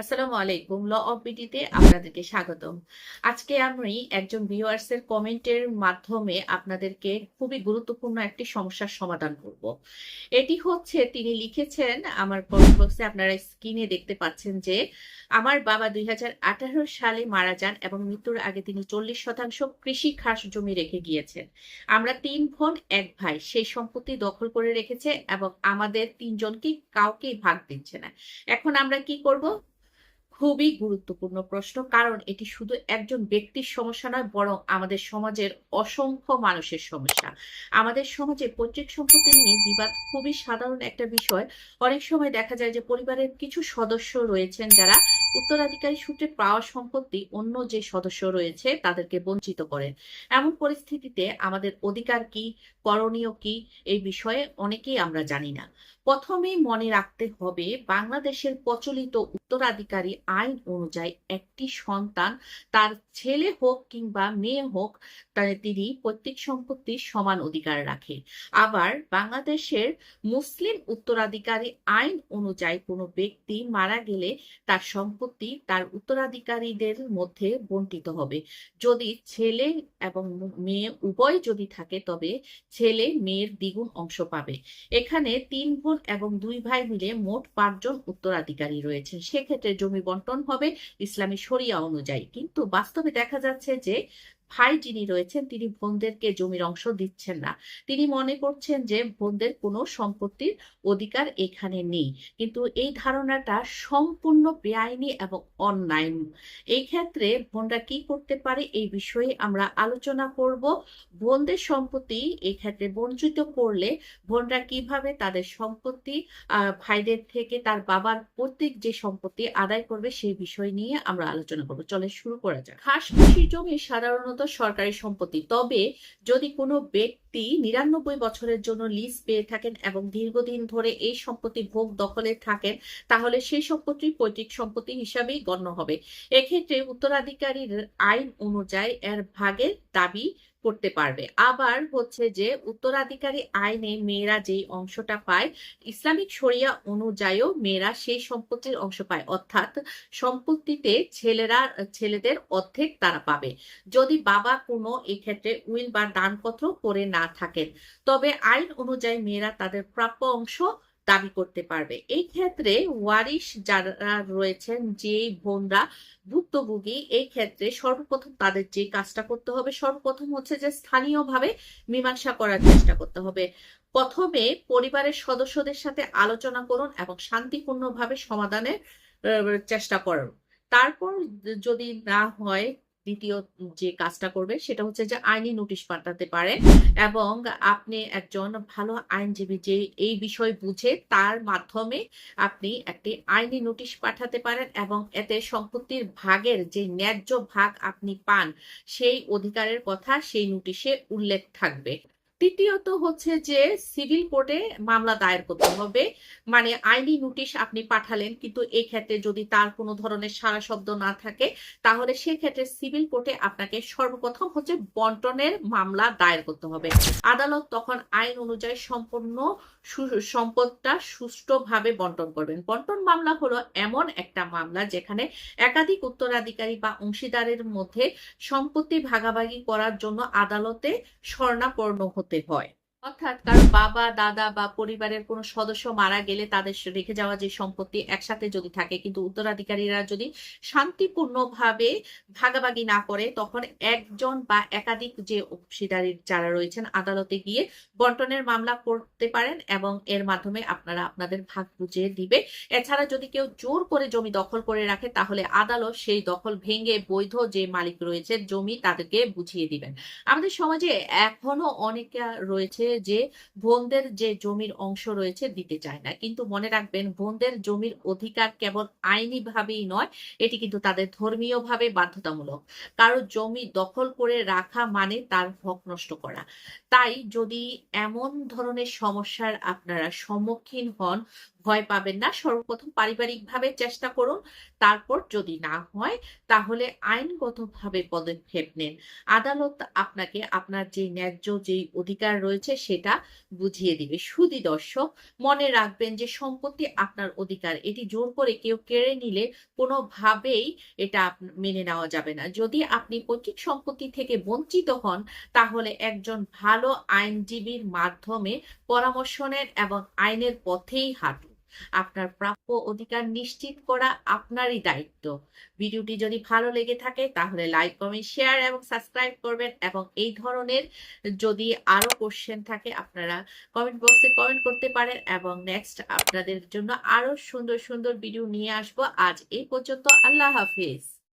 আসসালামু আলাইকুম, law of বিডিতে আপনাদেরকে স্বাগতম। আজকে আমি একজন ভিউয়ার্স এর কমেন্টের মাধ্যমে আপনাদেরকে খুবই গুরুত্বপূর্ণ একটি সমস্যার সমাধান করব। এটি হচ্ছে, তিনি লিখেছেন, আমার কমেন্ট বক্সে আপনারা স্ক্রিনে দেখতে পাচ্ছেন যে, আমার বাবা দুই সালে মারা যান এবং মৃত্যুর আগে তিনি চল্লিশ শতাংশ কৃষি খাস জমি রেখে গিয়েছেন। আমরা তিন বোন, এক ভাই। সেই সম্পত্তি দখল করে রেখেছে এবং আমাদের তিনজনকে কাউকেই ভাগ দিচ্ছে না। এখন আমরা কি করব? খুবই গুরুত্বপূর্ণ প্রশ্ন, কারণ এটি শুধু একজন ব্যক্তির সমস্যা নয়, বরং আমাদের সমাজের অসংখ্য মানুষের সমস্যা। আমাদের সমাজে পৈতৃক সম্পত্তি নিয়ে বিবাদ খুবই সাধারণ একটা বিষয়। অনেক সময় দেখা যায় যে পরিবারের কিছু সদস্য রয়েছেন যারা উত্তরাধিকারী সূত্রে পাওয়া সম্পত্তি অন্য যে সদস্য রয়েছে তাদেরকে বঞ্চিত করেন। এমন পরিস্থিতিতে আমাদের অধিকার কি, করণীয় কি, এই বিষয়ে অনেকেই আমরা জানি না। প্রথমেই মনে রাখতে হবে, বাংলাদেশের প্রচলিত উত্তরাধিকারী আইন অনুযায়ী একটি সন্তান তার ছেলে হোক কিংবা মেয়ে হোক তার তিনি পৈতৃক সম্পত্তির সমান অধিকার রাখে। আবার বাংলাদেশের মুসলিম উত্তরাধিকারী আইন অনুযায়ী কোনো ব্যক্তি মারা গেলে তার সম্পত্তি তার উত্তরাধিকারীদের মধ্যে বন্টিত হবে। যদি ছেলে এবং মেয়ে উভয় যদি থাকে, তবে ছেলে মেয়ের দ্বিগুণ অংশ পাবে। এখানে তিন বোন এবং দুই ভাই মিলে মোট পাঁচজন উত্তরাধিকারী রয়েছে সেক্ষেত্রে জমি বন্টন হবে ইসলামী সরিয়া অনুযায়ী। কিন্তু বাস্তবে দেখা যাচ্ছে যে ভাই যিনি রয়েছেন, তিনি বোনদেরকে জমির অংশ দিচ্ছেন না। তিনি মনে করছেন যে বোনদের কোনো সম্পত্তির অধিকার এখানে নেই। কিন্তু এই ধারণাটা সম্পূর্ণ বেআইনি এবং অন্যায়। এই ক্ষেত্রে বোনরা কি করতে পারে এই বিষয়ে আমরা আলোচনা করব। বোনদের সম্পত্তি এই ক্ষেত্রে বঞ্চিত করলে বোনরা কীভাবে তাদের সম্পত্তি ভাইদের থেকে তার বাবার প্রত্যেক যে সম্পত্তি আদায় করবে সেই বিষয় নিয়ে আমরা আলোচনা করব। চলে শুরু করা যাক। খাস কৃষি জমি সাধারণত সরকারি সম্পত্তি। তবে যদি কোনো ব্যক্তি নিরানব্বই বছরের জন্য লিজ পেয়ে থাকেন এবং দীর্ঘদিন ধরে এই সম্পত্তি ভোগ দখলে থাকেন, তাহলে সেই সম্পত্তি পৈতৃক সম্পত্তি হিসাবেই গণ্য হবে। এক্ষেত্রে উত্তরাধিকারীর আইন অনুযায়ী এর ভাগের দাবি করতে পারবে। আবার হচ্ছে যে, উত্তরাধিকারী আইনে মেয়েরা যেই অংশটা পায়, ইসলামিক শরিয়া অনুযায়ীও মেয়েরা সেই সম্পত্তির অংশ পায়। অর্থাৎ সম্পত্তিতে ছেলেরা, ছেলেদের অর্ধেক তারা পাবে। যদি বাবা কোনো এক্ষেত্রে উইল বা দানপত্র করে না থাকেন, তবে আইন অনুযায়ী মেয়েরা তাদের প্রাপ্য অংশ দাবি করতে পারবে। এই ক্ষেত্রে ওয়ারিশ যারা রয়েছেন যে বোনরা ভুক্তভোগী, এই ক্ষেত্রে সর্বপ্রথম তাদের যে কাজটা করতে হবে, সর্বপ্রথম হচ্ছে যে স্থানীয়ভাবে মীমাংসা করার চেষ্টা করতে হবে। প্রথমে পরিবারের সদস্যদের সাথে আলোচনা করুন এবং শান্তিপূর্ণভাবে সমাধানের চেষ্টা করুন। তারপর যদি না হয় দ্বিতীয় যে কাজটা করবে সেটা হচ্ছে যে আইনি নোটিশ পাঠাতে পারে এবং আপনি একজন ভালো আইনজীবী যে এই বিষয় বুঝে তার মাধ্যমে আপনি একটি আইনি নোটিশ পাঠাতে পারেন এবং এতে সম্পত্তির ভাগের যে ন্যায্য ভাগ আপনি পান সেই অধিকারের কথা সেই নোটিশে উল্লেখ থাকবে। তৃতীয়ত হচ্ছে যে সিভিল কোর্টে মামলা দায়ের করতে হবে। মানে আইনি নোটিশ আপনি পাঠালেন, কিন্তু এই ক্ষেত্রে যদি তার কোনো ধরনের সারা শব্দ না থাকে, তাহলে সেক্ষেত্রে সিভিল কোর্টে আপনাকে সর্বপ্রথম হচ্ছে বন্টনের মামলা দায়ের করতে হবে। আদালত তখন আইন অনুযায়ী সম্পূর্ণ সম্পদটা সুষ্ঠুভাবে বন্টন করবেন। বন্টন মামলা হলো এমন একটা মামলা যেখানে একাধিক উত্তরাধিকারী বা অংশীদারের মধ্যে সম্পত্তি ভাগাভাগি করার জন্য আদালতে স্বর্ণাপন্ন হতে হয় অর্থাৎ কারও বাবা, দাদা বা পরিবারের কোনো সদস্য মারা গেলে তাদের রেখে যাওয়া যে সম্পত্তি একসাথে যদি থাকে, কিন্তু উত্তরাধিকারীরা যদি শান্তিপূর্ণভাবে ভাগাভাগি না করে, তখন একজন বা একাধিক যে অংশীদারি যারা রয়েছেন, আদালতে গিয়ে বন্টনের মামলা করতে পারেন এবং এর মাধ্যমে আপনারা আপনাদের ভাগ বুঝিয়ে দিবে। এছাড়া যদি কেউ জোর করে জমি দখল করে রাখে, তাহলে আদালত সেই দখল ভেঙে বৈধ যে মালিক রয়েছে, জমি তাদেরকে বুঝিয়ে দিবেন। আমাদের সমাজে এখনও অনেকে রয়েছে যে বোনদের যে জমির অংশ রয়েছে দিতে চায় না। কিন্তু মনে রাখবেন, বোনদের জমির অধিকার কেবল আইনি ভাবেই নয়, এটি কিন্তু তাদের ধর্মীয় ভাবে বাধ্যতামূলক। কারও জমি দখল করে রাখা মানে তার হক নষ্ট করা। তাই যদি এমন ধরনের সমস্যার আপনারা সম্মুখীন হন, ভয় পাবেন না। সর্বপ্রথম পারিবারিকভাবে চেষ্টা করুন। তারপর যদি না হয়, তাহলে আইনগতভাবে পদক্ষেপ নেন। আদালত আপনাকে আপনার যে ন্যায্য যে অধিকার রয়েছে সেটা বুঝিয়ে দিবে। শুধু দর্শক, মনে রাখবেন যে সম্পত্তি আপনার অধিকার। এটি জোর করে কেউ কেড়ে নিলে কোনোভাবেই এটা মেনে নেওয়া যাবে না। যদি আপনি পৈতৃক সম্পত্তি থেকে বঞ্চিত হন, তাহলে একজন ভালো আইনজীবীর মাধ্যমে পরামর্শ নেন এবং আইনের পথেই হাঁটুন। আপনার প্রাপ্য অধিকার নিশ্চিত করা আপনারই দায়িত্ব। ভিডিওটি যদি ভালো লেগে থাকে, তাহলে লাইক কমেন্ট শেয়ার এবং সাবস্ক্রাইব করবেন এবং এই ধরনের যদি আরও কোশ্চেন থাকে, আপনারা কমেন্ট বক্সে কমেন্ট করতে পারেন এবং নেক্সট আপনাদের জন্য আরও সুন্দর সুন্দর ভিডিও নিয়ে আসব। আজ এই পর্যন্ত আল্লাহ হাফিজ।